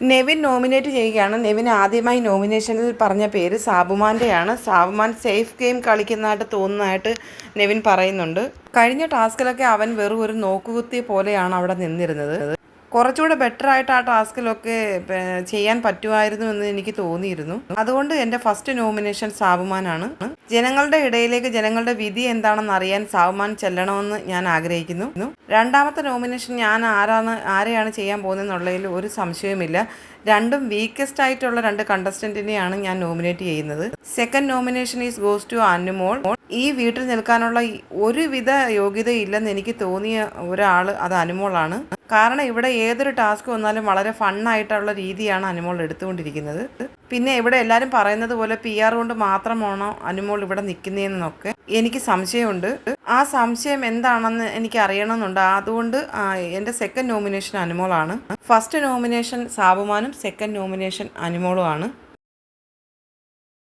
Nevin nominate ചെയ്യുകയാണ്. നെവിൻ ആദ്യമായി നോമിനേഷനിൽ പറഞ്ഞ പേര് സാബുമാന്റെയാണ് സാബുമാൻ സേഫ് ഗെയിം കളിക്കുന്നതായിട്ട് തോന്നുന്നതായിട്ട് നെവിൻ പറയുന്നുണ്ട്. കഴിഞ്ഞ ടാസ്കിലൊക്കെ അവൻ വെറും ഒരു നോക്കുകുത്തി പോലെയാണ് അവിടെ നിന്നിരുന്നത്. കുറച്ചുകൂടെ ബെറ്റർ ആയിട്ട് ആ ടാസ്കിലൊക്കെ ചെയ്യാൻ പറ്റുമായിരുന്നു എന്ന് എനിക്ക് തോന്നിയിരുന്നു. അതുകൊണ്ട് എന്റെ ഫസ്റ്റ് നോമിനേഷൻ സാബുമാനാണ്. ജനങ്ങളുടെ ഇടയിലേക്ക് ജനങ്ങളുടെ വിധി എന്താണെന്ന് അറിയാൻ സാബുമാൻ ചെല്ലണമെന്ന് ഞാൻ ആഗ്രഹിക്കുന്നു. രണ്ടാമത്തെ നോമിനേഷൻ ഞാൻ ആരാണ് ആരെയാണ് ചെയ്യാൻ പോകുന്നതെന്നുള്ളതിൽ ഒരു സംശയവുമില്ല. രണ്ടും വീക്കസ്റ്റ് ആയിട്ടുള്ള രണ്ട് കണ്ടസ്റ്റന്റിനെയാണ് ഞാൻ നോമിനേറ്റ് ചെയ്യുന്നത്. Second nomination is goes to Anumol ഈ വീട്ടിൽ നിൽക്കാനുള്ള ഒരുവിധ യോഗ്യതയില്ലെന്ന് എനിക്ക് തോന്നിയ ഒരാൾ അത് അനുമോളാണ് കാരണം ഇവിടെ ഏതൊരു ടാസ്ക് വന്നാലും വളരെ ഫണ്ണായിട്ടുള്ള രീതിയാണ് അനുമോൾ എടുത്തുകൊണ്ടിരിക്കുന്നത്. പിന്നെ ഇവിടെ എല്ലാവരും പറയുന്നത് പോലെ പി ആർ കൊണ്ട് മാത്രമാണോ അനുമോൾ ഇവിടെ നിൽക്കുന്നതെന്നൊക്കെ എനിക്ക് സംശയമുണ്ട്. ആ സംശയം എന്താണെന്ന് എനിക്ക് അറിയണമെന്നുണ്ട്. അതുകൊണ്ട് എന്റെ സെക്കൻഡ് നോമിനേഷൻ അനുമോളാണ് ഫസ്റ്റ് നോമിനേഷൻ സാബുമാനും സെക്കൻഡ് നോമിനേഷൻ അനുമോളുമാണ്